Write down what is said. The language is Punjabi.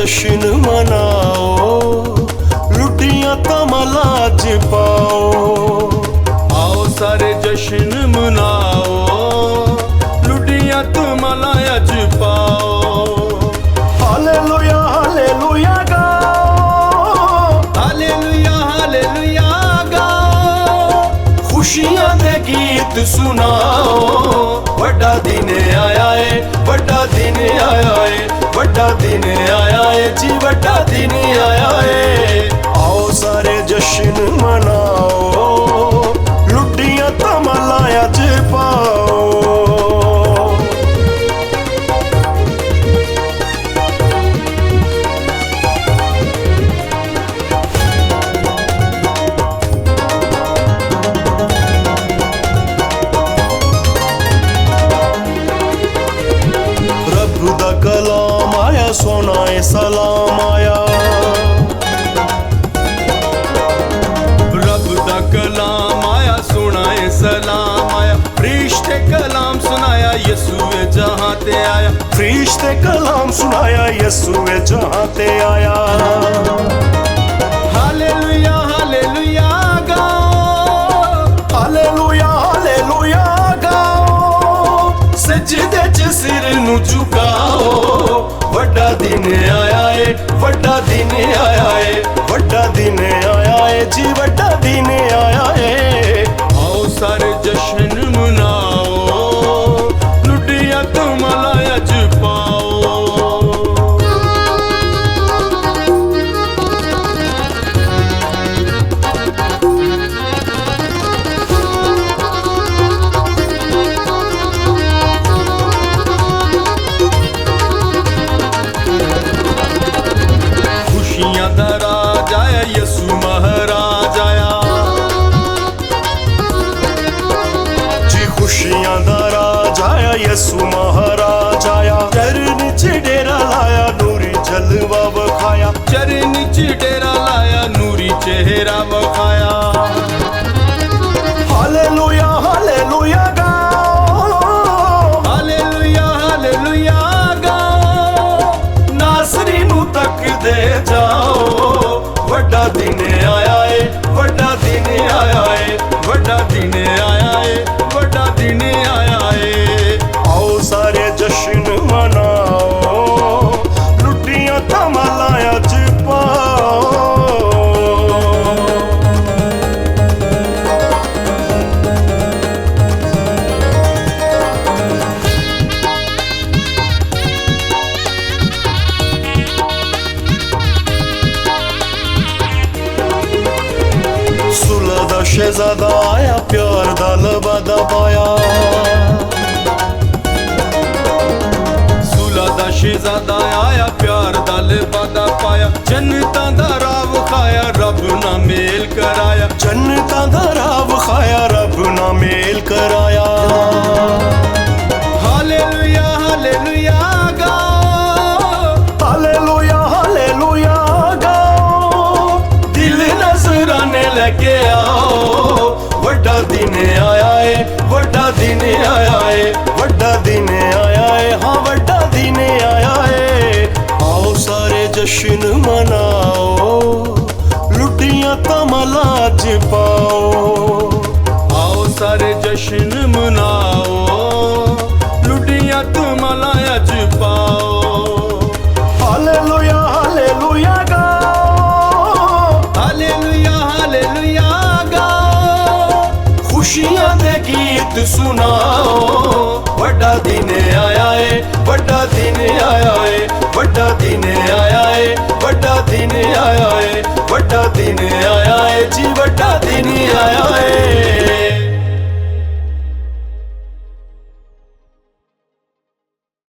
ਜਸ਼ਨ ਮਨਾਓ ਲੁੱਡੀਆਂ ਤਮਲਾ ਚ ਪਾਓ। ਆਓ ਸਾਰੇ ਜਸ਼ਨ ਮਨਾਓ। ਖੁਸ਼ੀਆਂ ਦੇ ਗੀਤ ਸੁਣਾਓ। ਵੱਡਾ ਦਿਨ ਆਇਆ ਏ, ਵੱਡਾ ਦਿਨ ਆਇਆ ਏ, ਵੱਡਾ ਦਿਨ ਆਇਆ ਏ, ਜੀ ਵੱਡਾ ਦਿਨ ਆਇਆ ਏ। ਆਓ ਸਾਰੇ ਜਸ਼ਨ ਮਨਾਓ ਰੱਬ ਦਾ ਕਲਾਮ ਆਇਆ ਸੋਨਾ ਏ ਸਲਾਮ ਆਇਆ ਰੱਬ ਦਾ ਕਲਾਮ ਆਇਆ ਸੁਣਾਏ ਸਲਾਮ ਆਇਆ ਫਰਿਸ਼ਤੇ ਕਲਾਮ ਸੁਨਾਇਆ ਯਿਸੂ ਏ ਜਹਾਂ ਤੇ ਆਇਆ ਫਰੀਸ਼ ਤੇ ਕਲਾਮ ਸਜਦੇ ਚ ਸਿਰ ਨੂੰ ਝੁਕਾਓ। ਵੱਡਾ ਦਿਨ ਆਇਆ ਏ, ਵੱਡਾ ਦਿਨ ਆਇਆ ਏ, ਵੱਡਾ ਦਿਨ ਆਇਆ ਏ, ਜੀਵਨ ਖੁਸ਼ੀਆਂ ਦਾ ਰਾਜ ਆਇਆ, ਯਿਸੂ ਮਹਾਰਾਜ ਆਇਆ। ਜੀ ਖੁਸ਼ੀਆਂ ਦਾ ਰਾਜ ਆਇਆ, ਯਿਸੂ ਮਹਾਰਾਜ ਆਇਆ। ਚਰਨ ਚ ਡੇਰਾ ਲਾਇਆ, ਨੂਰੀ ਜਲਵਾ ਵਖਾਇਆ। ਚਰਨ ਚ ਡੇਰਾ ਲਾਇਆ, ਨੂਰੀ ਚਿਹਰਾ ਵਖਾਇਆ। ਸ਼ਹਿਜ਼ਾਦਾ ਆਇਆ ਪਿਆਰ ਦਾ ਲਬਾਦਾ ਪਾਇਆ ਸੁਲਾ ਦਾ ਸ਼ਹਿਜ਼ਾਦਾ ਆਇਆ ਪਿਆਰ ਦਾ ਲਿਬਾਦਾ ਪਾਇਆ ਜੰਨਤਾਂ ਦਾ ਰਾਹ ਵਿਖਾਇਆ ਰੱਬ ਨਾਲ ਮੇਲ ਕਰਾਇਆ ਜੰਨਤਾਂ ਦਾ ਰਾਹ ਵਿਖਾਇਆ ਰੱਬ ਨਾਲ ਮੇਲ ਕਰਾਇਆ ਹਾਲੇਲੂਇਆ ਹਾਲੇਲੂਇਆ ਗਾਓ ਹਾਲੇਲੂਇਆ ਦਿਲ ਨਜ਼ਰਾਨੇ ਲੈ ਕੇ ਆਓ ਵੱਡਾ ਦਿਨ ਆਇਆ ਏ, ਵੱਡਾ ਦਿਨ ਆਇਆ ਏ, ਵੱਡਾ ਦਿਨ ਆਇਆ ਏ, ਹਾਂ ਵੱਡਾ ਦਿਨ ਆਇਆ ਏ। ਆਓ ਸਾਰੇ ਜਸ਼ਨ ਮਨਾਓ ਲੁੱਟੀਆਂ ਤਮਲਾ ਚ ਪਾਓ। ਆਓ ਸਾਰੇ ਜਸ਼ਨ ਗੀਤ ਸੁਣਾਓ। ਵੱਡਾ ਦਿਨ ਆਇਆ ਏ ਵੱਡਾ ਦਿਨ ਆਇਆ ਏ।